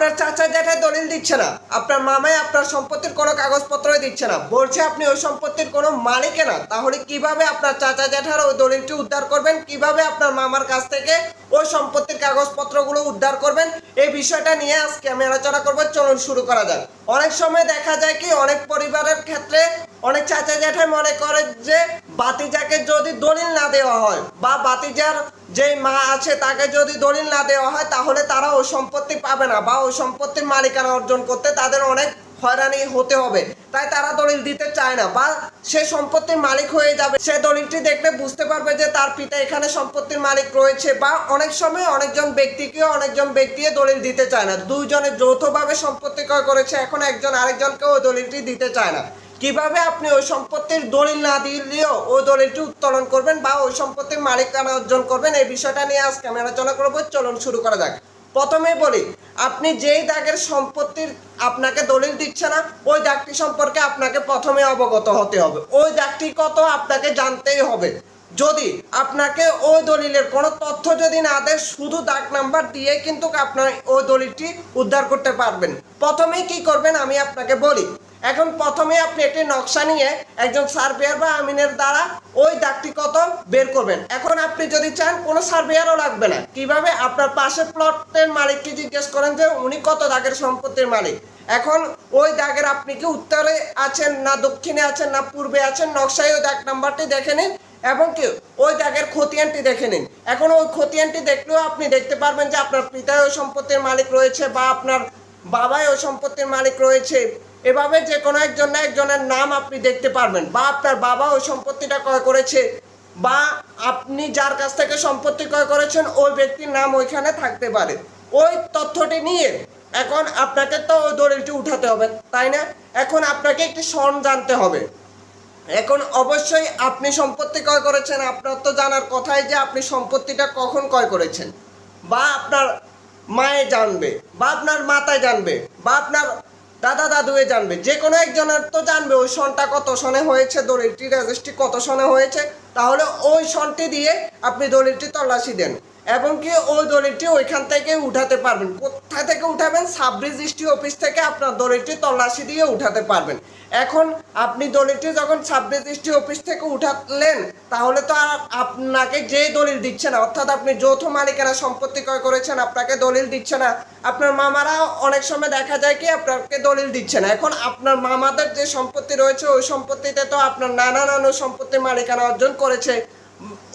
আপনার চাচা জ্যাঠায় দলিল দিচ্ছে না। আপনার মামাই আপনার সম্পত্তির কোনো কাগজপত্রই দিচ্ছে না। বলছে আপনি ওই সম্পত্তির কোনো মালিকে না। তাহলে কীভাবে আপনার চাচা জ্যাঠার ওই দলিলটি উদ্ধার করবেন? কীভাবে আপনার মামার কাছ থেকে ওই সম্পত্তির কাগজপত্রগুলো উদ্ধার করবেন? এই বিষয়টা নিয়ে আজকে আমি আলোচনা করব। চলুন শুরু করা যাক। অনেক সময় দেখা যায় কি, অনেক পরিবারের ক্ষেত্রে অনেক চাচা জ্যাঠাই মনে করে যে বাতিজাকে যদি দলিল না দেওয়া হয় বা বাতিজার যে মা আছে তাকে যদি দলিল না দেওয়া হয়, তাহলে তারা ওই সম্পত্তি পাবে না বা ওই সম্পত্তির মালিকানা অর্জন করতে তাদের অনেক হয়রানি হতে হবে। তাই তারা দলিল দিতে চায় না বা সে সম্পত্তির মালিক হয়ে যাবে। সে দলিলটি দেখলে বুঝতে পারবে যে তার পিতা এখানে সম্পত্তির মালিক রয়েছে বা অনেক সময় অনেকজন ব্যক্তিকেও অনেকজন ব্যক্তি দলিল দিতে চায় না। দুইজনে যৌথভাবে সম্পত্তি ক্রয় করেছে, এখন একজন আরেকজনকেও দলিলটি দিতে চায় না। কীভাবে আপনি ওই সম্পত্তির দলিল না দিলেও ওই দলিলটি উত্তোলন করবেন বা ওই সম্পত্তির মালিকানা অর্জন করবেন, এই বিষয়টা নিয়ে আজকে আমি আলোচনা করব। চলুন শুরু করা যাক। প্রথমেই বলি, আপনি যেই দাগের সম্পত্তির আপনাকে দলিল দিচ্ছে না, ওই দাগটি সম্পর্কে আপনাকে প্রথমে অবগত হতে হবে। ওই দাগটি কত আপনাকে জানতেই হবে। যদি আপনাকে ওই দলিলের কোনো তথ্য যদি না দেয়, শুধু দাগ নাম্বার দিয়ে কিন্তু আপনার ওই দলিলটি উদ্ধার করতে পারবেন। প্রথমেই কি করবেন আমি আপনাকে বলি এখন প্রথমে আপনি একটি নকশা নিয়ে একজন সার্ভেয়ার বা আমিনের দ্বারা ওই দাগটি কত বের করবেন। এখন আপনি যদি চান, কোনো সার্ভেয়ারও লাগবে না। কীভাবে? আপনার পাশের প্লটের মালিককে জিজ্ঞেস করেন যে, উনি কত দাগের সম্পত্তির মালিক? এখন ওই দাগের আপনি কি উত্তরে আছেন, না দক্ষিণে আছেন, না পূর্বে আছেন, নকশায় ওই দাগ নাম্বারটি দেখে নিন এবং কি ওই দাগের খতিয়ানটি দেখে নিন। এখন ওই খতিয়ানটি দেখলেও আপনি দেখতে পারবেন যে, আপনার পিতায় ওই সম্পত্তির মালিক রয়েছে বা আপনার বাবাই ওই সম্পত্তির মালিক রয়েছে। এভাবে যে কোনো একজন না একজনের নাম আপনি দেখতে পারবেন। বা আপনার বাবা ওই সম্পত্তিটা ক্রয় করেছে, বা আপনি যার কাছ থেকে সম্পত্তি ক্রয় করেছেন, ওই ব্যক্তির নাম ওইখানে থাকতে পারে। ওই তথ্যটি নিয়ে এখন আপনাকে তো ওই দলিলটি উঠাতে হবে, তাই না? এখন আপনাকে একটি সন জানতে হবে। এখন অবশ্যই আপনি সম্পত্তি ক্রয় করেছেন, আপনার তো জানার কথাই যে আপনি সম্পত্তিটা কখন ক্রয় করেছেন। বা আপনার মায়ে জানবে বা আপনার মাতায় জানবে বা আপনার দাদা দাদুয়ে জানবে যে কোনো একজনের তো জানবে, ওই সনটা কত সনে হয়েছে দলিলটি রেজিস্ট্রি কত সনে হয়েছে, তাহলে ওই সনটি দিয়ে আপনি দলিলটি তল্লাশি দেন। এবং কি ওই দলিলটি ওইখান থেকে উঠাতে পারবেন। কোথা থেকে উঠাবেন? সাব রেজিস্ট্রি অফিস থেকে আপনার দলিলটি তল্লাশি দিয়ে উঠাতে পারবেন। এখন আপনি দলিলটি যখন সাব রেজিস্ট্রি অফিস থেকে উঠালেন, তাহলে তো আর আপনাকে যে দলিল দিচ্ছে না, অর্থাৎ আপনি যৌথ মালিকানা সম্পত্তি ক্রয় করেছেন, আপনাকে দলিল দিচ্ছে না। আপনার মামারা অনেক সময় দেখা যায় কি আপনাকে দলিল দিচ্ছে না। এখন আপনার মামাদের যে সম্পত্তি রয়েছে, ওই সম্পত্তিতে তো আপনার নানা নানু সম্পত্তির মালিকানা অর্জন করেছে।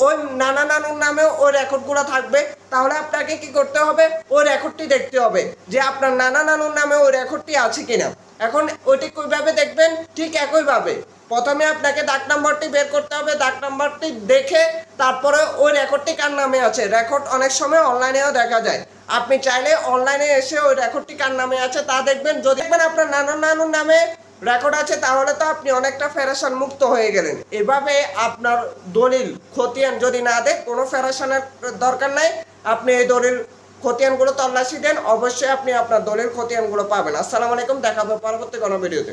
ওই নানা নানুর নামেও ওই রেকর্ডগুলো থাকবে। তাহলে আপনাকে কি করতে হবে? ওই রেকর্ডটি দেখতে হবে যে আপনার নানা নানুর নামে ওই রেকর্ডটি আছে কিনা। এখন ওইটি কীভাবে দেখবেন? ঠিক একইভাবে। প্রথমে আপনাকে দাগ নাম্বারটি বের করতে হবে। দাগ নাম্বারটি দেখে তারপরে ওই রেকর্ডটি কার নামে আছে? রেকর্ড অনেক সময় অনলাইনেও দেখা যায়। আপনি চাইলে অনলাইনে এসে ওই রেকর্ডটি কার নামে আছে তা দেখবেন। যদি দেখবেন আপনার নানা নানুর নামে রেকর্ড আছে, তাহলে তো আপনি অনেকটা ফেরাসান মুক্ত হয়ে গেলেন। এভাবে আপনার দলিল, খতিয়ান যদি না দেয়, কোনো ফেরাসানের দরকার নাই। আপনি এই দলিল, খতিয়ানগুলো তল্লাশি দেন, অবশ্যই আপনি আপনার দলিল, খতিয়ানগুলো পাবেন। আসসালামু আলাইকুম, দেখাবো পরবর্তী কোনো ভিডিওতে।